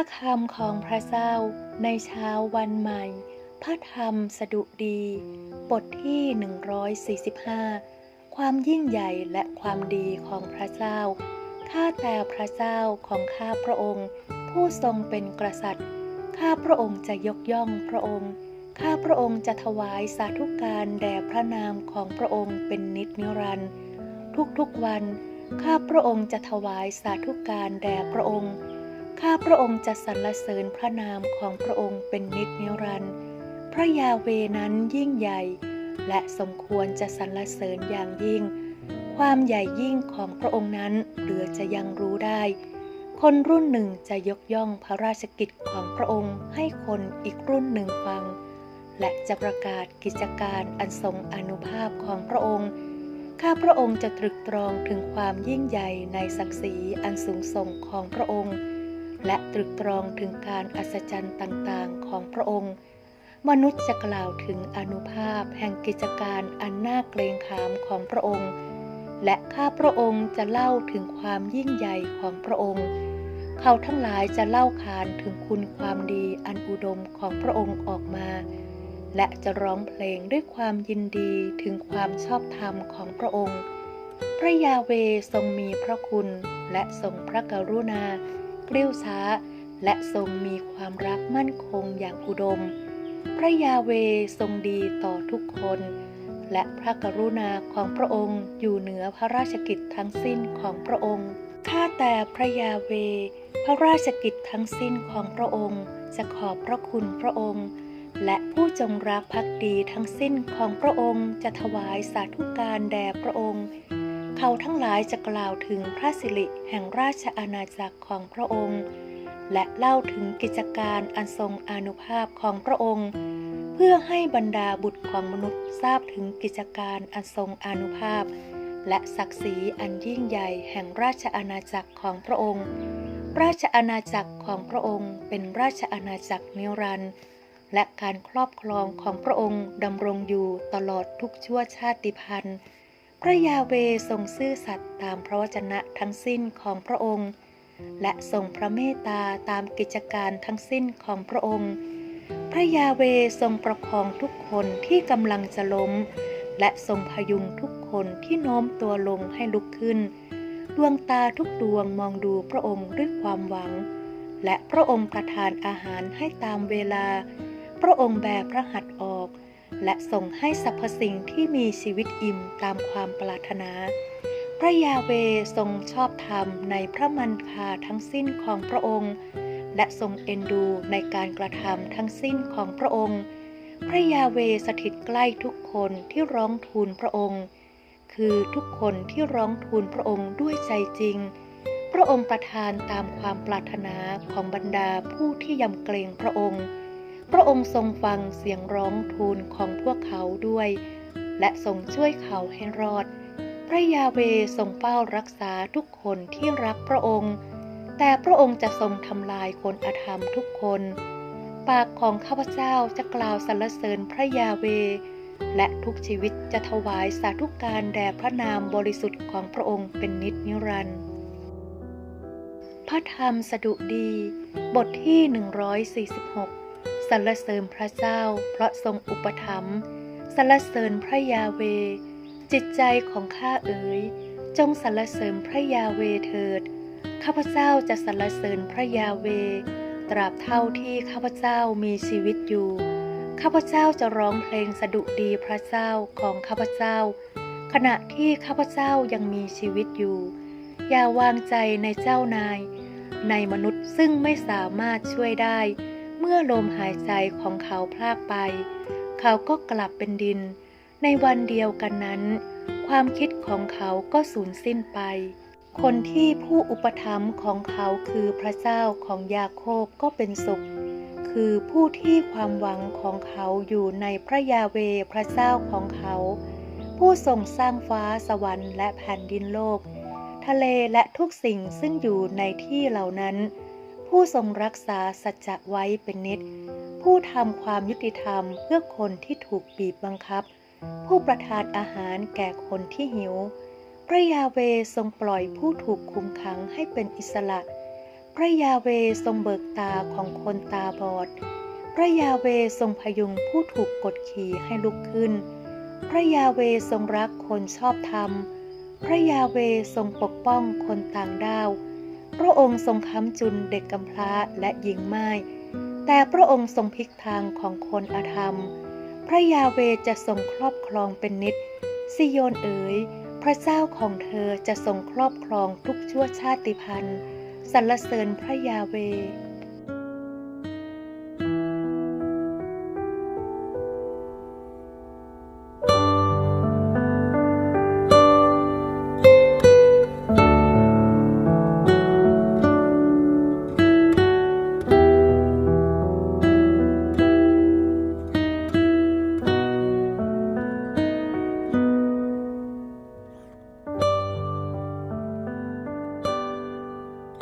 ระคำของพระเจ้าในเช้าวันใหม่ พระธรรมสดุดี บทที่ 145 ความยิ่งใหญ่และความดีของพระเจ้า ข้าแต่พระเจ้าของข้าพระองค์ ผู้ทรงเป็นกษัตริย์ ข้าพระองค์จะยกย่องพระองค์ ข้าพระองค์จะถวายสาธุการแด่พระนามของพระองค์เป็นนิจนิรันดร์ทุกๆวัน ข้าพระองค์จะถวายสาธุการแด่พระองค์ ข้าพระองค์จะสรรเสริญพระนามของพระองค์เป็นนิจนิรันดร์พระยาเวนั้นยิ่งใหญ่ และสมควรจะสรรเสริญอย่างยิ่ง ความใหญ่ยิ่งของพระองค์นั้นเหลือจะยังรู้ได้ คนรุ่นหนึ่งจะยกย่องพระราชกิจของพระองค์ให้คนอีกรุ่นหนึ่งฟัง และจะประกาศกิจการอันทรงอนุภาพของพระองค์ข้าพระองค์จะตรึกตรองถึงความยิ่งใหญ่ในศักดิ์ศรีอันสูงส่งของพระองค์ และตรึกตรองถึงการอัศจรรย์ต่างๆของพระองค์ มนุษย์จะกล่าวถึงอนุภาพแห่งกิจการอันน่าเกรงขามของพระองค์ และข้าพระองค์จะเล่าถึงความยิ่งใหญ่ของพระองค์ เขาทั้งหลายจะเล่าขานถึงคุณความดีอันอุดมของพระองค์ออกมา และจะร้องเพลงด้วยความยินดีถึงความชอบธรรมของพระองค์ พระยาเวทรงมีพระคุณและทรงพระกรุณา เกลี้ยวช้า และทรงมีความรักมั่นคงอย่างอุดม พระยาเวทรงดีต่อทุกคน และพระกรุณาของพระองค์อยู่เหนือพระราชกิจทั้งสิ้นของพระองค์ ข้าแต่พระยาเว พระราชกิจทั้งสิ้นของพระองค์ จะขอบพระคุณพระองค์ และผู้จงรักภักดีทั้งสิ้นของพระองค์จะถวายสาธุการแด่พระองค์ เขาทั้งหลายจะกล่าวถึงพระสิริแห่งราชอาณาจักรของพระองค์ และเล่าถึงกิจการอันทรงอนุภาพของพระองค์ เพื่อให้บรรดาบุตรของมนุษย์ทราบถึงกิจการอันทรงอนุภาพ และศักดิ์ศรีอันยิ่งใหญ่แห่งราชอาณาจักรของพระองค์ ราชอาณาจักรของพระองค์เป็นราชอาณาจักรนิรันดร์และการครอบครองของพระองค์ดำรงอยู่ตลอดทุกชั่วชาติพันธุ์ พระยาเวทรงซื่อสัตย์ตามพระวจนะทั้งสิ้นของพระองค์ และทรงพระเมตตาตามกิจการทั้งสิ้นของพระองค์ พระยาเวทรงประคองทุกคนที่กำลังจะล้ม และทรงพยุงทุกคนที่โน้มตัวลงให้ลุกขึ้น ดวงตาทุกดวงมองดูพระองค์ด้วยความหวัง และพระองค์ประทานอาหารให้ตามเวลา พระองค์แบพระหัตถ์ออก และทรงให้สรรพสิ่งที่มีชีวิตอิ่มตามความปรารถนา พระยาเวทรงชอบธรรมในพระมันคาทั้งสิ้นของพระองค์ และทรงเอ็นดูในการกระทำทั้งสิ้นของพระองค์ พระยาเวสถิตใกล้ทุกคนที่ร้องทูลพระองค์ คือทุกคนที่ร้องทูลพระองค์ด้วยใจจริง พระองค์ประทานตามความปรารถนาของบรรดาผู้ที่ยำเกรงพระองค์ องค์ทรงฟังเสียงร้องทูลของพวกเขาด้วย และทรงช่วยเขาให้รอด พระยาเวทรงเฝ้ารักษาทุกคนที่รักพระองค์ แต่พระองค์จะทรงทำลายคนอธรรมทุกคน ปากของข้าพเจ้าจะกล่าวสรรเสริญพระยาเว และทุกชีวิตจะถวายสาธุการแด่พระนามบริสุทธิ์ของพระองค์เป็นนิจนิรันดร์พระธรรมสดุดี บทที่ 146 สรรเสริญพระเจ้า เพราะทรงอุปถัมภ์สรรเสริญพระยาเว จิตใจของข้าเอ๋ยจงสรรเสริญพระยาเวเถิด ข้าพเจ้าจะสรรเสริญพระยาเว ตราบเท่าที่ข้าพเจ้ามีชีวิตอยู่ ข้าพเจ้าจะร้องเพลงสดุดีพระเจ้าของข้าพเจ้า ขณะที่ข้าพเจ้ายังมีชีวิตอยู่ อย่าวางใจในเจ้านาย ในมนุษย์ซึ่งไม่สามารถช่วยได้ เมื่อลมหายใจของเขาพลากไป เขาก็กลับเป็นดิน ในวันเดียวกันนั้น ความคิดของเขาก็สูญสิ้นไป คนที่ผู้อุปถัมภ์ของเขาคือพระเจ้าของยาโคบก็เป็นสุข คือผู้ที่ความหวังของเขาอยู่ในพระยาเวพระเจ้าของเขา ผู้ทรงสร้างฟ้าสวรรค์และแผ่นดินโลก ทะเลและทุกสิ่งซึ่งอยู่ในที่เหล่านั้น ผู้ทรงรักษาสัจจะไว้เป็นนิด ผู้ทำความยุติธรรมเพื่อคนที่ถูกบีบบังคับ ผู้ประทานอาหารแก่คนที่หิว พระยาเวทรงปล่อยผู้ถูกคุมขังให้เป็นอิสระ พระยาเวทรงเบิกตาของคนตาบอด พระยาเวทรงพยุงผู้ถูกกดขี่ให้ลุกขึ้น พระยาเวทรงรักคนชอบธรรม พระยาเวทรงปกป้องคนต่างด้าว พระองค์ทรงค้ำจุนเด็กกำพร้าและหญิงไม้แต่พระองค์ทรงพลิกทางของคนอธรรม พระยาเวจะทรงครอบครองเป็นนิดซิโยนเอ๋ยพระเจ้าของเธอจะทรงครอบครองทุกชั่วชาติพันธุ์สรรเสริญพระยาเว